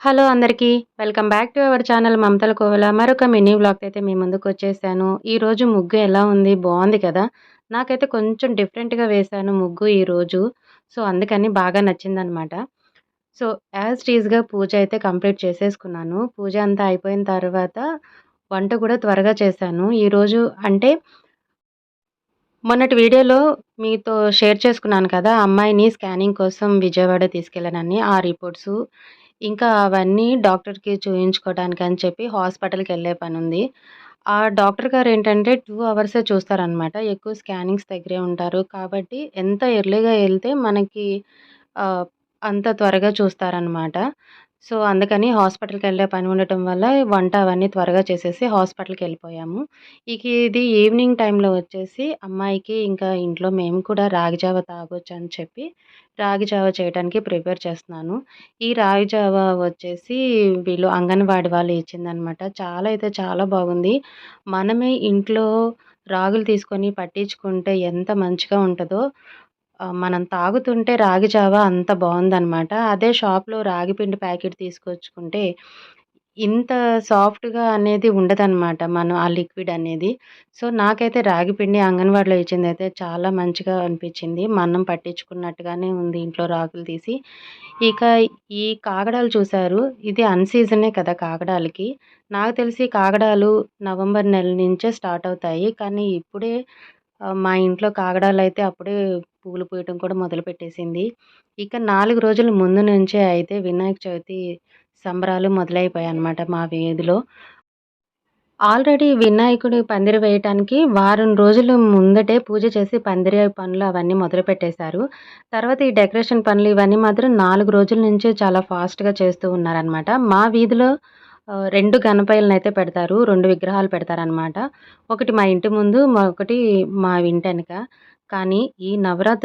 Hello అందరికీ welcome back to our channel Mamatala Kovela. మరొక mini vlog అయితే మీ ముందుకు వచ్చేసాను. ఈరోజు ముగ్గు ఎలా ఉంది? బాగుంది కదా? నాకైతే కొంచెం డిఫరెంట్గా వేశాను ముగ్గు ఈరోజు సో అందుకని బాగా నచ్చిందనమాట. సో యాజ్ టీజ్గా పూజ అయితే కంప్లీట్ చేసేసుకున్నాను. పూజ అంతా అయిపోయిన తర్వాత వంట కూడా త్వరగా చేశాను. ఈరోజు అంటే మొన్నటి వీడియోలో మీతో షేర్ చేసుకున్నాను కదా అమ్మాయిని స్కానింగ్ కోసం విజయవాడ తీసుకెళ్ళానని ఆ రిపోర్ట్స్ ఇంకా అవన్నీ డాక్టర్‌కి చూయించుకోవడానికి అని చెప్పి హాస్పిటల్‌కి వెళ్ళే పని ఉంది ఆ డాక్టర్ గారు ఏంటంటే టూ అవర్సే చూస్తారనమాట. ఎక్కువ స్కానింగ్స్ దగ్గరే ఉంటారు. కాబట్టి ఎంత ఎర్లీగా వెళ్తే మనకి అంత త్వరగా చూస్తారనమాట. సో, అందుకని హాస్పిటల్కి వెళ్ళే పని ఉండటం వల్ల వంట అవన్నీ త్వరగా చేసేసి హాస్పిటల్కి వెళ్ళిపోయాము ఇక ఇది ఈవినింగ్ టైంలో వచ్చేసి అమ్మాయికి ఇంకా ఇంట్లో మేము కూడా రాగి జావ అని చెప్పి రాగి జావ చేయడానికి ప్రిపేర్ చేస్తున్నాను. ఈ రాగి జావ వచ్చేసి వీళ్ళు అంగన్వాడీ వాళ్ళు ఇచ్చిందనమాట. చాలా అయితే చాలా బాగుంది. మనమే ఇంట్లో రాగులు తీసుకొని పట్టించుకుంటే ఎంత మంచిగా ఉంటుందో మనం తాగుతుంటే రాగి జావ అంత బాగుందనమాట అదే షాప్‌లో రాగి పిండి ప్యాకెట్ తీసుకొచ్చుకుంటే ఇంత సాఫ్ట్‌గా అనేది ఉండదనమాట. మనం ఆ లిక్విడ్ అనేది. సో, నాకైతే రాగి పిండి ఇచ్చింది అయితే చాలా మంచిగా అనిపించింది. మనం పట్టించుకున్నట్టుగానే ఉంది ఇంట్లో రాగులు తీసి. ఇక ఈ కాగడాలు చూసారు. ఇది అన్సీజనే కదా కాగడాలకి. నాకు తెలిసి కాగడాలు నవంబర్ నెల నుంచే స్టార్ట్ అవుతాయి. కానీ ఇప్పుడే మా ఇంట్లో కాగడాలైతే అప్పుడే పూలు పూయటం కూడా మొదలుపెట్టేసింది. ఇక నాలుగు రోజుల ముందు నుంచే అయితే వినాయక చవితి సంబరాలు మొదలైపోయాయన్నమాట మా వీధిలో. ఆల్రెడీ వినాయకుడి పందిరి వేయటానికి వారం రోజుల ముందటే పూజ చేసి పందిరి పనులు అవన్నీ మొదలుపెట్టేశారు. తర్వాత ఈ డెకరేషన్ పనులు ఇవన్నీ మాత్రం నాలుగు రోజుల నుంచే చాలా ఫాస్ట్‌గా చేస్తూ ఉన్నారనమాట. మా వీధిలో రెండు 2 అయితే పెడతారు. రెండు విగ్రహాలు పెడతారనమాట. ఒకటి మా ఇంటి ముందు, మరొకటి మా వెనక కానీ ఈ నవరాత్రి